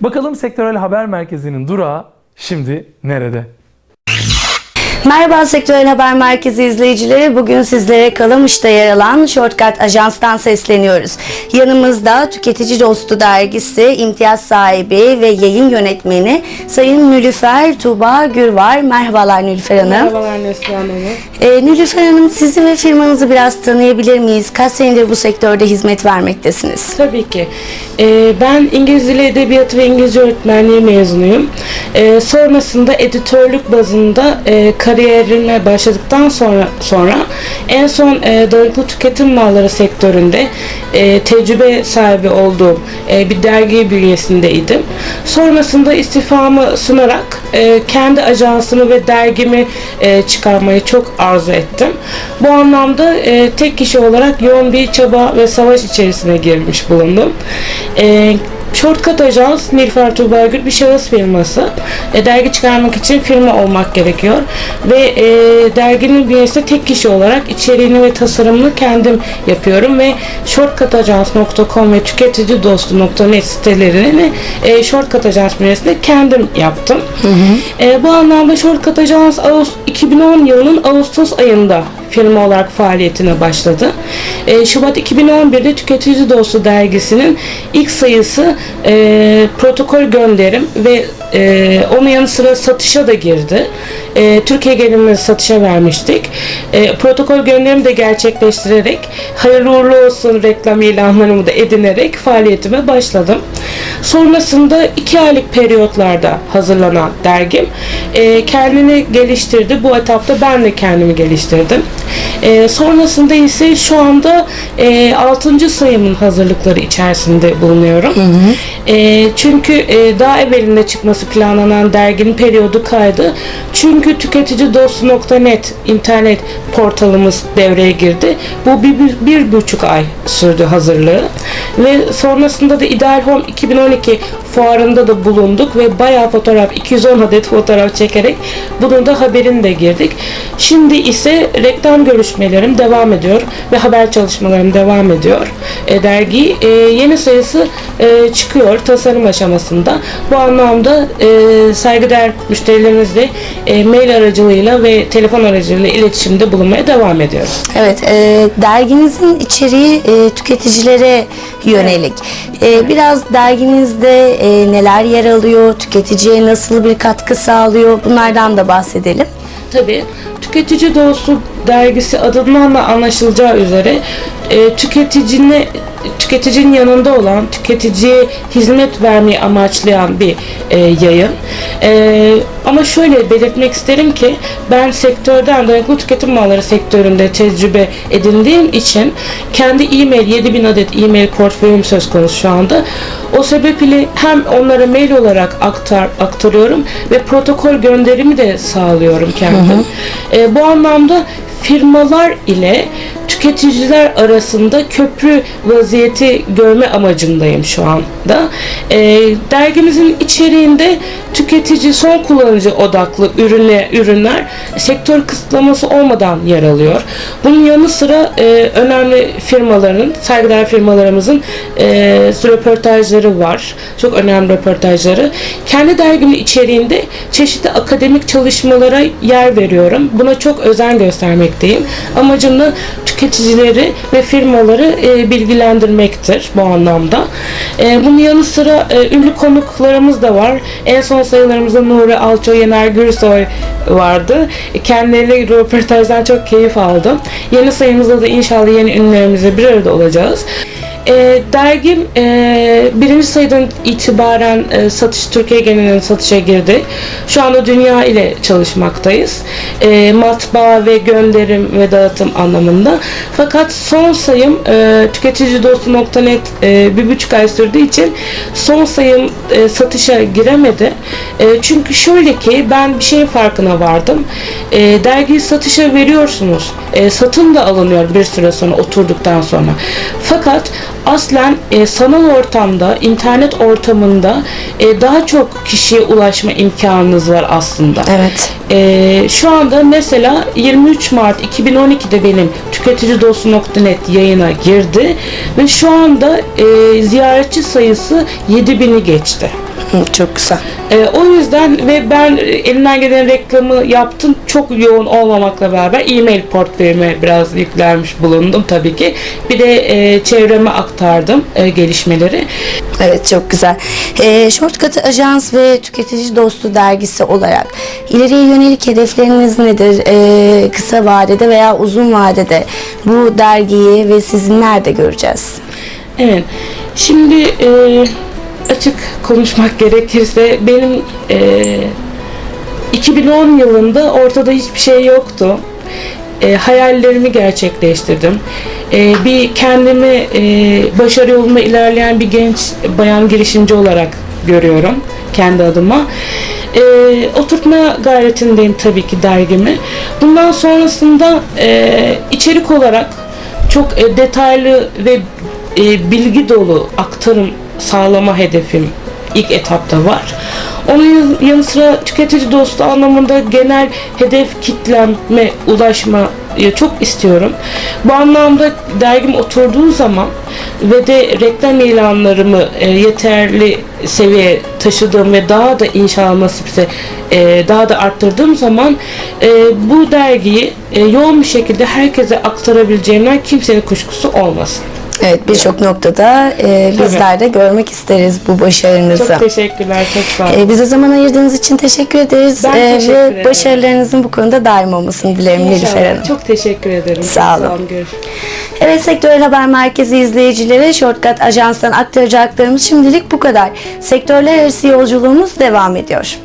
Bakalım Sektörel Haber Merkezi'nin durağı şimdi nerede? Merhaba Sektörel Haber Merkezi izleyicileri. Bugün sizlere Kalamış'ta yer alan Shortcut Ajans'tan sesleniyoruz. Yanımızda Tüketici Dostu Dergisi imtiyaz sahibi ve yayın yönetmeni Sayın Nülüfer Tuğba Gür var. Merhabalar Nülüfer Hanım. Merhabalar Neslihan Hanım. Ee, Nülüfer Hanım sizi ve firmanızı biraz tanıyabilir miyiz? Kaç senedir bu sektörde hizmet vermektesiniz? Tabii ki. Ee, ben İngiliz Dili Edebiyatı ve İngilizce öğretmenliği mezunuyum. Ee, sonrasında editörlük bazında e, kariyerime başladıktan sonra sonra en son e, dayanıklı tüketim malları sektöründe e, tecrübe sahibi olduğum e, bir dergi bünyesindeydim. Sonrasında istifamı sunarak e, kendi ajansımı ve dergimi e, çıkarmayı çok arzu ettim. Bu anlamda e, tek kişi olarak yoğun bir çaba ve savaş içerisine girmiş bulundum. E, Shortcut Ajans, Nilüfer Tuğba Gül bir şahıs firması. E, dergi çıkarmak için firma olmak gerekiyor. Ve e, derginin bünyesinde tek kişi olarak içeriğini ve tasarımını kendim yapıyorum. Ve shortcutagans.com ve tüketicidostu.net sitelerini e, Shortcut Ajans bünyesinde kendim yaptım. E, bu anlamda Shortcut Ajans Ağustos, 2010 yılının Ağustos ayında firma olarak faaliyetine başladı. E, Şubat 2011'de Tüketici Dostu dergisinin ilk sayısı e, protokol gönderim ve e, onun yanı sıra satışa da girdi. E, Türkiye genelinde satışa vermiştik. E, protokol gönderimi de gerçekleştirerek hayırlı uğurlu olsun reklam ilanlarımı da edinerek faaliyetime başladım. Sonrasında iki aylık periyotlarda hazırlanan dergim e, kendini geliştirdi. Bu etapta ben de kendimi geliştirdim. E, sonrasında ise şu anda e, 6. sayımın hazırlıkları içerisinde bulunuyorum. E, çünkü e, daha evvelinde çıkması planlanan derginin periyodu kaydı. Çünkü tüketicidostu.net internet portalımız devreye girdi. Bu bir, bir, bir buçuk ay sürdü hazırlığı. Ve sonrasında da Ideal Home 2012 fuarında da bulunduk ve bayağı fotoğraf 210 adet fotoğraf çekerek bunun da haberini de girdik. Şimdi ise reklam görüşmelerim devam ediyor ve haber çalışmalarım devam ediyor. E, dergi e, yeni sayısı e, çıkıyor tasarım aşamasında. Bu anlamda e, saygıdeğer müşterilerimizle e, mail aracılığıyla ve telefon aracılığıyla iletişimde bulunmaya devam ediyoruz. Evet, e, derginizin içeriği e, tüketicilere yönelik. E, biraz derginizde e, neler yer alıyor, tüketiciye nasıl bir katkı sağlıyor bunlardan da bahsedelim. Tabii tüketici dostu dergisi adından da anlaşılacağı üzere e, tüketicinin tüketicinin yanında olan tüketiciye hizmet vermeyi amaçlayan bir e, yayın. E, ama şöyle belirtmek isterim ki ben sektörden dayanıklı tüketim malları sektöründe tecrübe edindiğim için kendi e-mail 7000 adet e-mail portföyüm söz konusu şu anda. O sebeple hem onlara mail olarak aktar aktarıyorum ve protokol gönderimi de sağlıyorum kendim. E, bu anlamda firmalar ile tüketiciler arasında köprü vaziyeti görme amacındayım şu anda. E, dergimizin içeriğinde tüketici son kullanıcı odaklı ürüne, ürünler sektör kısıtlaması olmadan yer alıyor. Bunun yanı sıra e, önemli firmaların, saygıdeğer firmalarımızın e, röportajları var. Çok önemli röportajları. Kendi dergimin içeriğinde çeşitli akademik çalışmalara yer veriyorum. Buna çok özen göstermekteyim. Amacım da tüketicileri ve firmaları e, bilgilendirmektir bu anlamda. E, bunun yanı sıra e, ünlü konuklarımız da var. En son sayılarımızda Nuri Alço, Yener Gürsoy vardı. E, Kendileriyle röportajdan çok keyif aldım. Yeni sayımızda da inşallah yeni ünlülerimizle bir arada olacağız. E, dergim e, birinci sayıdan itibaren e, satış Türkiye genelinde satışa girdi. Şu anda dünya ile çalışmaktayız. E, matbaa ve gönderim ve dağıtım anlamında. Fakat son sayım e, tüketicidostu.net e, bir buçuk ay sürdüğü için son sayım e, satışa giremedi. E, çünkü şöyle ki ben bir şeyin farkına vardım. E, dergiyi satışa veriyorsunuz. E, satın da alınıyor bir süre sonra oturduktan sonra. Fakat aslen e, sanal ortamda, internet ortamında e, daha çok kişiye ulaşma imkanınız var aslında. Evet. E, şu anda mesela 23 Mart 2012'de benim tüketicidostu.net yayına girdi ve şu anda e, ziyaretçi sayısı 7000'i geçti. Çok güzel. Ee, o yüzden ve ben e, elimden gelen reklamı yaptım. Çok yoğun olmamakla beraber e-mail portföyüme biraz yüklenmiş bulundum tabii ki. Bir de e, çevreme aktardım e, gelişmeleri. Evet çok güzel. Ee, Shortcut Ajans ve Tüketici Dostu dergisi olarak ileriye yönelik hedefleriniz nedir? Ee, kısa vadede veya uzun vadede bu dergiyi ve sizi nerede göreceğiz? Evet. Şimdi e, açık konuşmak gerekirse benim e, 2010 yılında ortada hiçbir şey yoktu. E, hayallerimi gerçekleştirdim. E, bir kendimi e, başarı yolunda ilerleyen bir genç bayan girişimci olarak görüyorum kendi adıma. E, oturtma gayretindeyim tabii ki dergimi. Bundan sonrasında e, içerik olarak çok e, detaylı ve e, bilgi dolu aktarım sağlama hedefim ilk etapta var. Onun yan- yanı sıra tüketici dostu anlamında genel hedef kitleme ulaşmayı çok istiyorum. Bu anlamda dergim oturduğu zaman ve de reklam ilanlarımı e, yeterli seviyeye taşıdığım ve daha da inşallah nasipse e, daha da arttırdığım zaman e, bu dergiyi yoğun bir şekilde herkese aktarabileceğimden kimsenin kuşkusu olmasın. Evet birçok noktada e, bizler de görmek isteriz bu başarınızı. Çok teşekkürler, çok sağ olun. Ee, bize zaman ayırdığınız için teşekkür ederiz. Ben Ee, teşekkür ve ederim. başarılarınızın bu konuda daim olmasını dilerim Nilüfer İnşallah. Hanım. Çok teşekkür ederim. Sağ Çok olun. Görüşürüz. Evet Sektörel Haber Merkezi izleyicileri Shortcut Ajans'tan aktaracaklarımız şimdilik bu kadar. Sektörler arası yolculuğumuz devam ediyor.